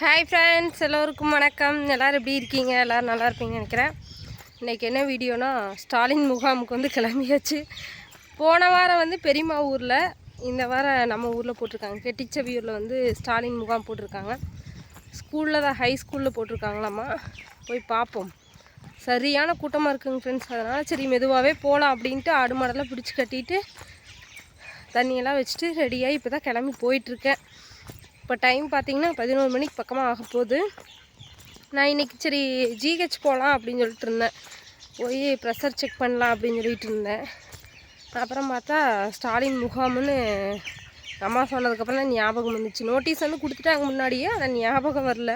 Hi friends எல்லோருக்கும் வணக்கம். எல்லோரும் எப்படி இருக்கீங்க? எல்லோரும் நல்லா இருப்பீங்கன்னு நினைக்கிறேன். இன்றைக்கி என்ன வீடியோனா ஸ்டாலின் முகாமுக்கு வந்து கிளம்பியாச்சு. போன வாரம் வந்து பெரியம்மா ஊரில் இந்த வாரம் நம்ம ஊரில் போட்டிருக்காங்க. கெட்டிச்சவியூரில் வந்து ஸ்டாலின் முகாம் போட்டிருக்காங்க. ஸ்கூலில் தான் ஹை ஸ்கூலில் போட்டிருக்காங்களாம்மா. போய் பார்ப்போம். சரியான கூட்டமாக இருக்குங்க ஃப்ரெண்ட்ஸ் அதனால் சரி மெதுவாகவே போகலாம் அப்படின்ட்டு ஆடு மாடெல்லாம் பிடிச்சி கட்டிட்டு தண்ணியெல்லாம் வச்சுட்டு ரெடியாகி இப்போ தான் கிளம்பி போயிட்டுருக்கேன் இப்போ டைம் பார்த்திங்கன்னா பதினோரு மணிக்கு பக்கமாக ஆக போகுது. நான் இன்றைக்கி சரி ஜிஹெச் போகலாம் அப்படின்னு சொல்லிட்டு இருந்தேன். போய் ப்ரெஷர் செக் பண்ணலாம் அப்படின்னு சொல்லிட்டு இருந்தேன். அப்புறம் பார்த்தா ஸ்டாலின் முகாம்னு அம்மா சொன்னதுக்கப்புறம் தான் ஞாபகம் வந்துச்சு. நோட்டீஸ் வந்து கொடுத்துட்டாங்க முன்னாடியே ஆனால் ஞாபகம் வரல.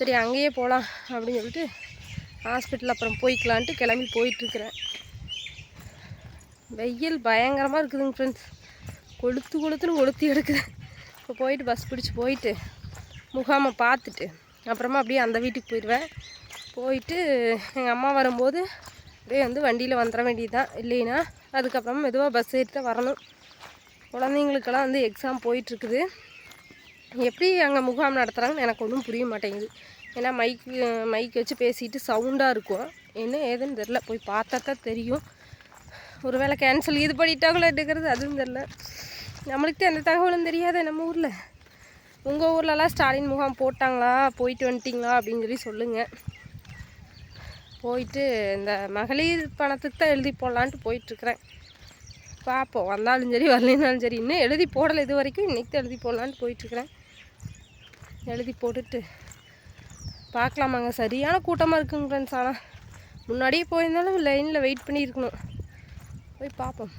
சரி அங்கேயே போகலாம் அப்படின்னு சொல்லிட்டு ஹாஸ்பிட்டல் அப்புறம் போய்க்கலான்ட்டு கிளம்பி போயிட்டுருக்குறேன். வெயில் பயங்கரமாக இருக்குதுங்க ஃப்ரெண்ட்ஸ் கொளுத்து கொளுத்துன்னு கொளுத்தி எடுக்குது. இப்போ போயிட்டு பஸ் பிடிச்சி போயிட்டு முகாமை பார்த்துட்டு அப்புறமா அப்படியே அந்த வீட்டுக்கு போயிடுவேன். போயிட்டு எங்கள் அம்மா வரும்போது அப்படியே வந்து வண்டியில் வந்துட வேண்டியது தான் இல்லைன்னா அதுக்கப்புறமா மெதுவாக பஸ் ஏறி தான் வரணும். குழந்தைங்களுக்கெல்லாம் வந்து எக்ஸாம் போயிட்டுருக்குது. எப்படி அங்கே முகாம் நடத்துகிறாங்கன்னு எனக்கு ஒன்றும் புரிய மாட்டேங்குது. ஏன்னா மைக்கு மைக் வச்சு பேசிட்டு சவுண்டாக இருக்கும். என்ன ஏதுன்னு தெரில போய் பார்த்தா தான் தெரியும். ஒரு வேளை கேன்சல் இது பண்ணிட்டாங்களோ எடுக்கிறது அதுவும் தெரில நம்மளுக்கு எந்த தகவலும் தெரியாது நம்ம ஊரில். உங்கள் ஊர்லலாம் ஸ்டாலின் முகாம் போட்டாங்களா? போயிட்டு வந்துட்டிங்களா? அப்படின்னு சொல்லி சொல்லுங்கள் போயிட்டு இந்த மகளிர் பணத்துக்கு தான் எழுதி போடலான்ட்டு போயிட்டுருக்குறேன். பார்ப்போம் வந்தாலும் சரி வரலனாலும் சரி. இன்னும் எழுதி போடலை இது வரைக்கும். இன்றைக்கி தான் எழுதி போடலான்ட்டு போயிட்டுருக்குறேன். எழுதி போட்டுட்டு பார்க்கலாமாங்க. சரியான கூட்டமாக இருக்குங்க ஃப்ரெண்ட்ஸ் ஆனால் முன்னாடியே போயிருந்தாலும் லைனில் வெயிட் பண்ணியிருக்கணும். போய் பார்ப்போம்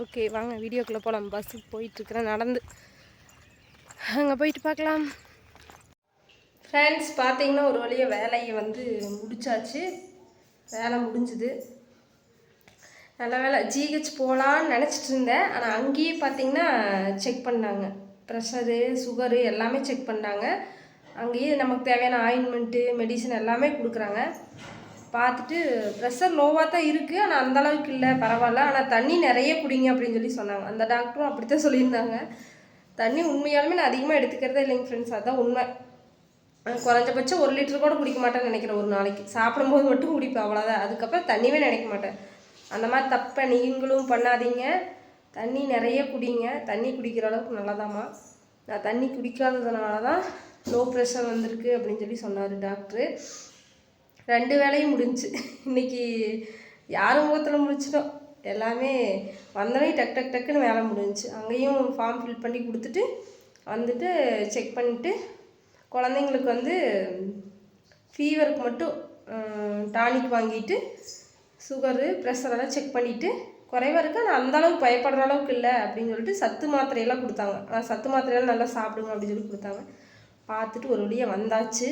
ஓகே வாங்க வீடியோக்குள்ளே போகலாம் பஸ்ஸுக்கு போயிட்டுருக்குறேன் நடந்து. அங்கே போயிட்டு பார்க்கலாம். ஃப்ரெண்ட்ஸ் பார்த்தீங்கன்னா ஒரு வழியாக வேலையை வந்து முடிச்சாச்சு. வேலை முடிஞ்சுது. நல்ல வேலை. ஜிஹெச் போகலான்னு நினச்சிட்டு இருந்தேன். ஆனால் அங்கேயே பார்த்தீங்கன்னா செக் பண்ணாங்க. ப்ரெஷரு சுகரு எல்லாமே செக் பண்ணாங்க. அங்கேயே நமக்கு தேவையான ஆயின்மெண்ட்டு மெடிசன் எல்லாமே கொடுக்குறாங்க. பார்த்துட்டு ப்ரெஷர் லோவாக தான் இருக்குது ஆனால் அந்த அளவுக்கு இல்லை. பரவாயில்ல. ஆனால் தண்ணி நிறைய குடிங்க அப்படின்னு சொல்லி சொன்னாங்க. அந்த டாக்டரும் அப்படி தான் சொல்லியிருந்தாங்க. தண்ணி உண்மையாலுமே நான் அதிகமாக எடுத்துக்கிறதே இல்லைங்க ஃப்ரெண்ட்ஸ் அதுதான் உண்மை. குறைஞ்சபட்சம் ஒரு லிட்டர் கூட குடிக்க மாட்டேன்னு நினைக்கிறேன் ஒரு நாளைக்கு. சாப்பிடும்போது மட்டும் குடிப்பேன் அவ்வளோதான் அதுக்கப்புறம் தண்ணியே நினைக்க மாட்டேன். அந்த மாதிரி தப்பை நீங்களும் பண்ணாதீங்க. தண்ணி நிறைய குடிங்க. தண்ணி குடிக்கிற அளவுக்கு நல்லதாம்மா. நான் தண்ணி குடிக்காததுனால தான் லோ ப்ரெஷர் வந்திருக்கு அப்படின்னு சொல்லி சொன்னார் டாக்டரு ரெண்டு வேலையும் முடிஞ்சு. இன்றைக்கி யாரும் முகத்தில் முடிச்சிட்டோம் எல்லாமே வந்தோடனே டக் டக் டக்குன்னு வேலை முடிஞ்சு. அங்கேயும் ஃபார்ம் ஃபில் பண்ணி கொடுத்துட்டு வந்துட்டு செக் பண்ணிவிட்டு குழந்தைங்களுக்கு வந்து ஃபீவருக்கு மட்டும் டானிக் வாங்கிட்டு சுகரு ப்ரெஷரெல்லாம் செக் பண்ணிவிட்டு குறைவாக இருக்குது ஆனால் அந்தளவுக்கு பயப்படுற அளவுக்கு இல்லை அப்படின்னு சொல்லிட்டு சத்து மாத்திரையெல்லாம் கொடுத்தாங்க. சத்து மாத்திரையெல்லாம் நல்லா சாப்பிடுங்க அப்படின்னு சொல்லி கொடுத்தாங்க. பார்த்துட்டு ஒரு வழியாக வந்தாச்சு.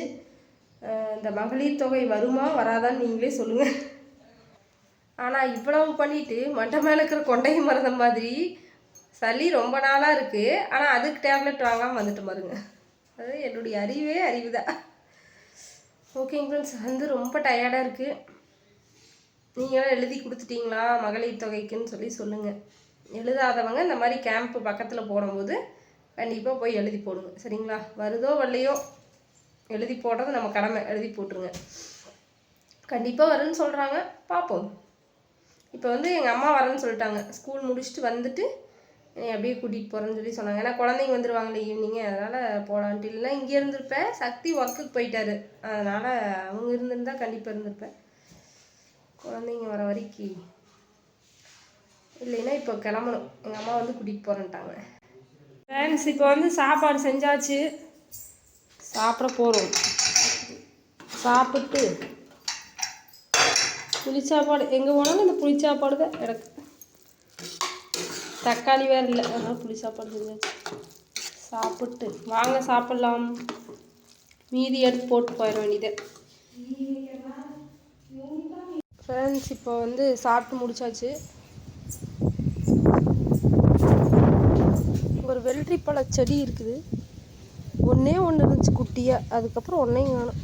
இந்த மகளிர் தொகை வருமா வராதான்னு நீங்களே சொல்லுங்கள் ஆனால் இவ்வளவு பண்ணிவிட்டு மண்டை மேலே இருக்கிற கொண்டையை மறந்த மாதிரி சளி ரொம்ப நாளாக இருக்குது ஆனால் அதுக்கு டேப்லெட் வாங்காமல் வந்துட்டு பாருங்க. அது என்னுடைய அறிவே அறிவு தான் ஓகேங்க ஃப்ரெண்ட்ஸ் வந்து ரொம்ப டயர்டாக இருக்குது நீங்களும் எழுதி கொடுத்துட்டீங்களா மகளிர் தொகைக்குன்னு சொல்லி சொல்லுங்கள் எழுதாதவங்க இந்த மாதிரி கேம்ப்பு பக்கத்தில் போடும்போது கண்டிப்பாக போய் எழுதி போடுங்க. சரிங்களா? வருதோ வரலையோ? எழுதி போடுறது நம்ம கடமை. எழுதி போட்டுருங்க. கண்டிப்பாக வரேன்னு சொல்கிறாங்க பார்ப்போம் இப்போ வந்து எங்கள் அம்மா வரேன்னு சொல்லிட்டாங்க. ஸ்கூல் முடிச்சுட்டு வந்துட்டு என்னை அப்படியே கூட்டிகிட்டு போகிறேன்னு சொல்லி சொன்னாங்க. ஏன்னா குழந்தைங்க வந்துடுவாங்களே ஈவினிங்கு அதனால் போகலான்ட்டு இல்லைன்னா இங்கே இருந்திருப்பேன் சக்தி ஒர்க்குக்கு போயிட்டாரு. அதனால் அவங்க இருந்திருந்தால் கண்டிப்பாக இருந்திருப்பேன் குழந்தைங்க வர வரைக்கும். இல்லைன்னா இப்போ கிளம்பணும். எங்கள் அம்மா வந்து கூட்டிகிட்டு போகிறேன்ட்டாங்க ஃப்ரெண்ட்ஸ் இப்போ வந்து சாப்பாடு செஞ்சாச்சு. சாப்பிட போகிறோம் சாப்பிட்டு புளிச்சாப்பாடு எங்கே போனாலும் இந்த புளி சாப்பாடு தான் எனக்கு தக்காளி வேறு இல்லை அதனால் புளி சாப்பாடு செஞ்சாச்சு. சாப்பிட்டு வாங்க சாப்பிட்லாம். மீதி எடுத்து போட்டு போயிட வேண்டியது. ஃப்ரெண்ட்ஸ் இப்போ வந்து சாப்பிட்டு முடிச்சாச்சு. ஒரு வெள்ளரி செடி இருக்குது. ஒன்றே ஒன்று இருந்துச்சு குட்டியாக அதுக்கப்புறம் ஒன்றையும் காணும்.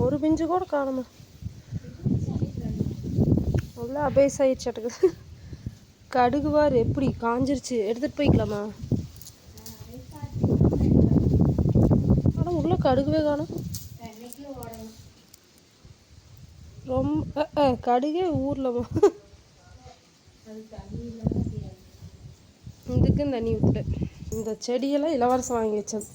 ஒரு பிஞ்சு கூட காணுமா. நல்லா அபேஸ் ஆயிடுச்சாட்டுக்குது கடுகு வார் எப்படி? காஞ்சிருச்சு. எடுத்துகிட்டு போய்க்கலாமா? ஆனால் உள்ளே கடுகுவே காணும். ரொம்ப அஹ், அஹ், கடுகே ஊர்லமா இதுக்கும் தண்ணி ஊற்று இந்த செடியெல்லாம் இலவசம் வாங்கி வச்சது.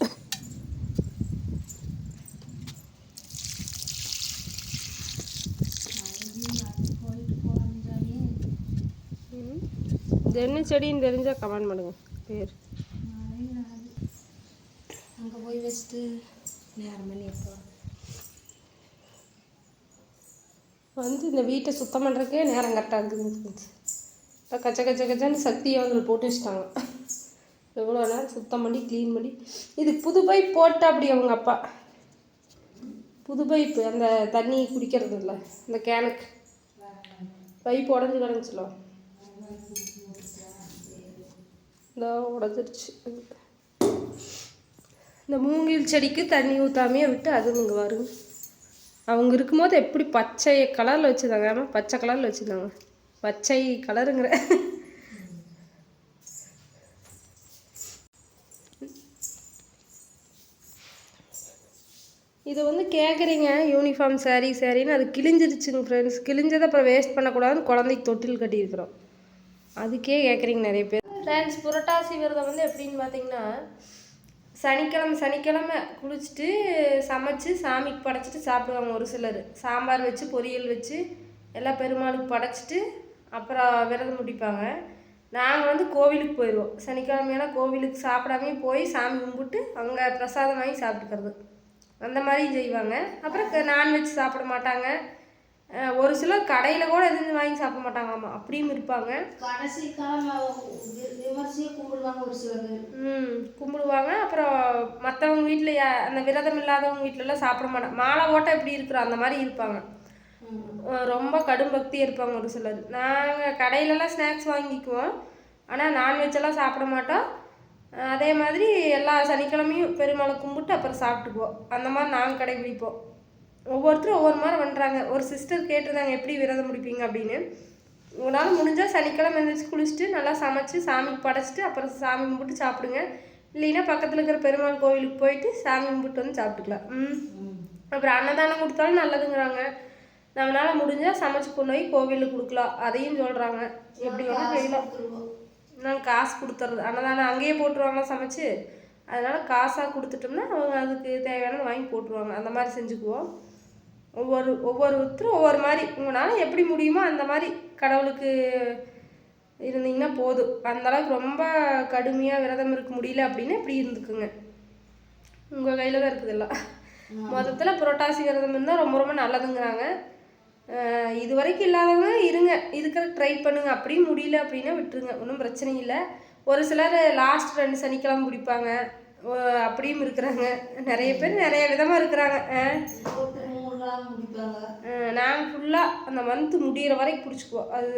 இது என்ன செடின்னு தெரிஞ்சால் கமெண்ட் பண்ணுங்க. பேர். அங்கே போய் வச்சுட்டு நேரம் பண்ணி வந்து இந்த வீட்டை சுத்தம் பண்ணுறக்கே நேரம் கரெக்டாக இருக்குது கச்ச கச்ச கச்சன்னு சக்தி அதில் போட்டு வச்சிட்டாங்க. எவ்வளோ நேரம் சுத்தம் பண்ணி க்ளீன் பண்ணி. இது புது பைப் போட்டா அப்படி அவங்க அப்பா. புது பைப்பு அந்த தண்ணி குடிக்கிறது இல்லை இந்த கேனுக்கு பைப் உடஞ்சி கிடந்துச்சுல இந்த உடஞ்சிருச்சு. இந்த மூங்கில் செடிக்கு தண்ணி ஊற்றாமையே விட்டு அது இங்கே வருங்க. அவங்க இருக்கும்போது எப்படி பச்சை கலரில் வச்சுருந்தாங்க? ஆமாம் பச்சை கலரில் வச்சுருந்தாங்க. பச்சை கலருங்கிற. இது வந்து கேட்குறீங்க யூனிஃபார்ம் saree சாரின்னு அது கிழிஞ்சிருச்சுங்க ஃப்ரெண்ட்ஸ் கிழிஞ்சதை அப்புறம் வேஸ்ட் பண்ணக்கூடாதுன்னு குழந்தைக்கு தொட்டில் கட்டியிருக்கிறோம். அதுக்கே கேட்குறீங்க நிறைய பேர். ஃப்ரெண்ட்ஸ் புரட்டாசி விரதம் வந்து எப்படின்னு பார்த்தீங்கன்னா சனிக்கிழமை சனிக்கிழமை குளிச்சுட்டு சமைச்சு சாமிக்கு படைச்சிட்டு சாப்பிடுவாங்க ஒரு சிலர். சாம்பார் வச்சு பொரியல் வச்சு எல்லாம் பெருமாளுக்கு படைச்சிட்டு அப்புறம் விரதம் முடிப்பாங்க. நாங்கள் வந்து கோவிலுக்கு போயிடுவோம் சனிக்கிழமையான கோவிலுக்கு சாப்பிடாமே போய் சாமி கும்பிட்டு அங்கே பிரசாதம் வாங்கி சாப்பிட்டுக்கிறது. அந்த மாதிரி செய்வாங்க. அப்புறம் நான்வெஜ் சாப்பிட மாட்டாங்க. ஒரு சிலர் கடையில் கூட எதுவும் வாங்கி சாப்பிட மாட்டாங்களாமா? அப்படியும் இருப்பாங்க. கடைசி கும்பிடுவாங்க ஒரு சில பேர். ம் கும்பிடுவாங்க. அப்புறம் மற்றவங்க வீட்டில் அந்த விரதம் இல்லாதவங்க வீட்டிலலாம் சாப்பிட மாட்டாங்க மாலை ஓட்ட எப்படி இருக்கிறோம் அந்த மாதிரி இருப்பாங்க. ரொம்ப கடும் பக்தி இருப்பாங்க ஒரு சிலர். நாங்கள் கடையிலலாம் ஸ்நாக்ஸ் வாங்கிக்குவோம். ஆனால் நான்வெஜ் எல்லாம் சாப்பிட மாட்டோம். அதே மாதிரி எல்லா சனிக்கிழமையும் பெருமாளை கும்பிட்டு அப்புறம் சாப்பிட்டுக்குவோம். அந்த மாதிரி நாங்கள் கடைபிடிப்போம். ஒவ்வொருத்தரும் ஒவ்வொரு மாதிரி பண்ணுறாங்க ஒரு சிஸ்டர் கேட்டிருந்தாங்க எப்படி விரதம் முடிப்பீங்க? அப்படின்னு. உங்களால் முடிஞ்சால் சனிக்கிழமை எழுந்திரிச்சு குளிச்சுட்டு நல்லா சமைச்சு சாமிக்கு படைச்சிட்டு அப்புறம் சாமி கும்பிட்டு சாப்பிடுங்க. இல்லைன்னா பக்கத்தில் இருக்கிற பெருமாள் கோவிலுக்கு போயிட்டு சாமி கும்பிட்டு வந்து சாப்பிட்டுக்கலாம். ம். அப்புறம் அன்னதானம் கொடுத்தாலும் நல்லதுங்கிறாங்க. நம்மளால் முடிஞ்சால் சமைச்சு கொண்டு போய் கோவிலுக்கு கொடுக்கலாம். அதையும் சொல்கிறாங்க எப்படி வேணால் செய்யலாம். நாங்கள் காசு கொடுத்துறது அன்னதானம் அங்கேயே போட்டுருவாங்க சமைச்சு? அதனால் காசாக கொடுத்துட்டோம்னா அவங்க அதுக்கு தேவையானது வாங்கி போட்டுருவாங்க. அந்த மாதிரி செஞ்சுக்குவோம். ஒவ்வொரு ஒவ்வொருத்தரும் ஒவ்வொரு மாதிரி. உங்களால் எப்படி முடியுமோ அந்த மாதிரி கடவுளுக்கு இருந்தீங்கன்னா போதும். அந்த அளவுக்கு ரொம்ப கடுமையாக விரதம் இருக்க முடியல அப்படின்னா இப்படி இருந்துக்குங்க. உங்கள் கையில் தான் இருக்குது எல்லாம். மொத்தத்தில் புரட்டாசி விரதம் இருந்தால் ரொம்ப ரொம்ப நல்லதுங்கிறாங்க. இது வரைக்கும் இல்லாதவங்க இருங்க. இருக்கிற ட்ரை பண்ணுங்க. அப்படியும் முடியல அப்படின்னா விட்டுருங்க. ஒன்றும் பிரச்சனை இல்லை. ஒரு சிலர் லாஸ்ட் ரெண்டு சனிக்கிழமை பிடிப்பாங்க அப்படியும் இருக்கிறாங்க. நிறைய பேர் நிறைய விதமாக இருக்கிறாங்க. நாங்கள் ஃபுல்லாக அந்த மந்த் முடியிற வரைக்கும் பிடிச்சிக்குவோம். அது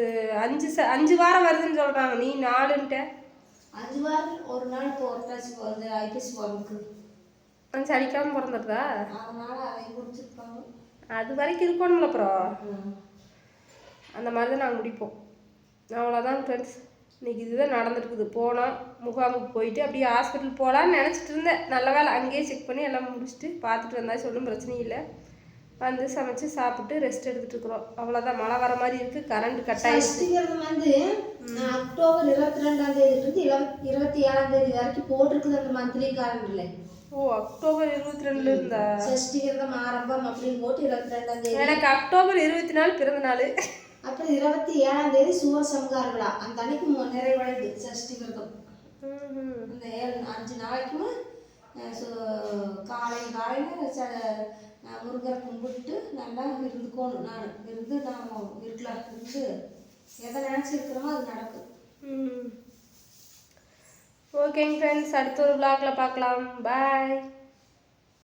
அஞ்சு ச அஞ்சு வாரம் வருதுன்னு சொல்கிறாங்க நீ நாலுன்ட்ட. அஞ்சு வாரம் ஒரு நாள் புரட்டாசி போகிறது ஐப்பசி பிறகு அந்த சனிக்கிழமை பிறந்துடுதா அதனால அதை குடிச்சிருப்பாங்க அது வரைக்கும் இருக்கணும்ல அப்புறம் அந்த மாதிரி தான் நாங்கள் முடிப்போம். அவ்வளோதான் ஃப்ரெண்ட்ஸ் இன்னைக்கு இதுதான் நடந்துருக்குது. போனோம் முகாமுக்கு போயிட்டு அப்படியே ஹாஸ்பிட்டல் போகலான்னு நினச்சிட்டு இருந்தேன். நல்ல வேலை அங்கேயே செக் பண்ணி எல்லாம் முடிச்சுட்டு பார்த்துட்டு வந்தாச்சு ஒன்றும் பிரச்சனை இல்லை. வந்து சமைச்சு சாப்பிட்டு ரெஸ்ட் எடுத்துட்டு இருக்கிறோம். அவ்வளோதான் மழை வர மாதிரி இருக்குது கரண்ட் கட் ஆயிடுச்சு. சஷ்டிகிறது வந்து அக்டோபர் இருபத்தி ரெண்டாம் தேதி இருந்து இருபத்தி ஏழாம் தேதி வரைக்கும் போட்டிருக்குது அந்த மந்த்லி காலண்டர்ல ஓ அக்டோபர் இருபத்தி ரெண்டுல இருந்தா சஷ்டிகிரதம் ஆரம்பம் அப்படின்னு போட்டு இருபத்தி ரெண்டாம் தேதி. எனக்கு அக்டோபர் இருபத்தி நாலு பிறந்த நாள் அப்புறம் இருபத்தி ஏழாம் தேதி சூர சம்ஹார விழா. அந்த அன்னைக்கு நிறைவடையுது சஷ்டி விரதம் இந்த ஏழு அஞ்சு நாளைக்குமே சு- காலையில் காலையில் ச முருகரை கும்பிட்டு நல்லா இருந்துக்கணும் நான். இருந்து நாம் இருக்கலாம். இருந்து எதை நினச்சிருக்கிறோமோ அது நடக்கும். ஓகேங்க ஃப்ரெண்ட்ஸ் அடுத்த ஒரு vlogல பார்க்கலாம். பாய்